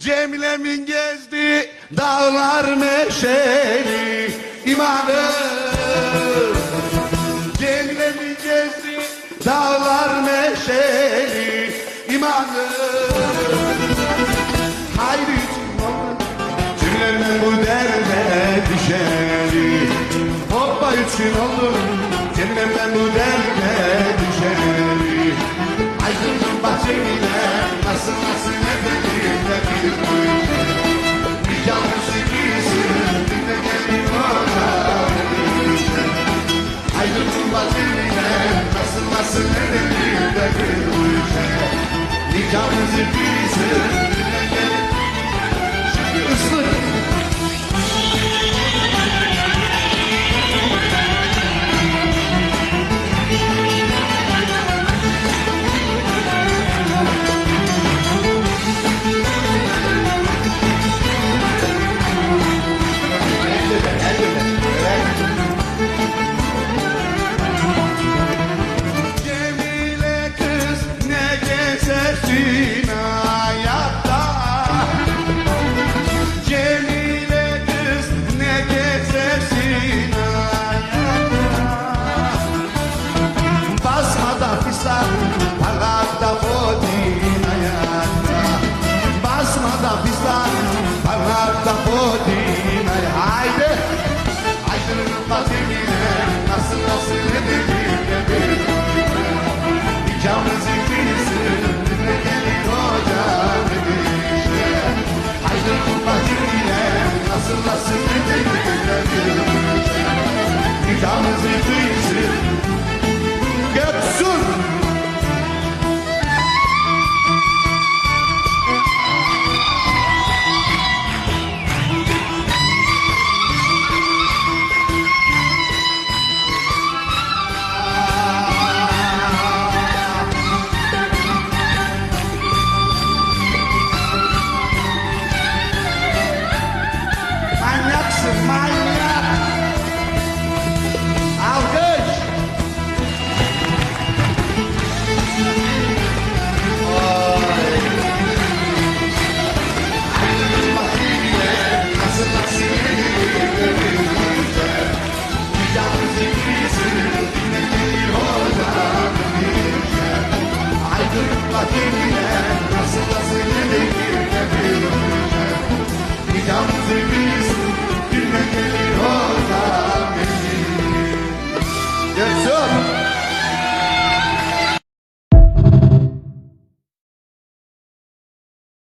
Cemile'min gezdi dağlar meşeli imanım Cemile'min gezdi dağlar meşeli imanım olmadı Cemile'min bu derde düşeli Hoppa için oldum Cemile'min bu derde düşeli Aydın bak Cemile nasıl nasıl Anlat eline nasıl nasıl edelim edelim Nikahımız ikilisi dinle gelin hoca dedi? İşte Haydi anlat eline nasıl nasıl edelim edelim Nikahımız ikilisi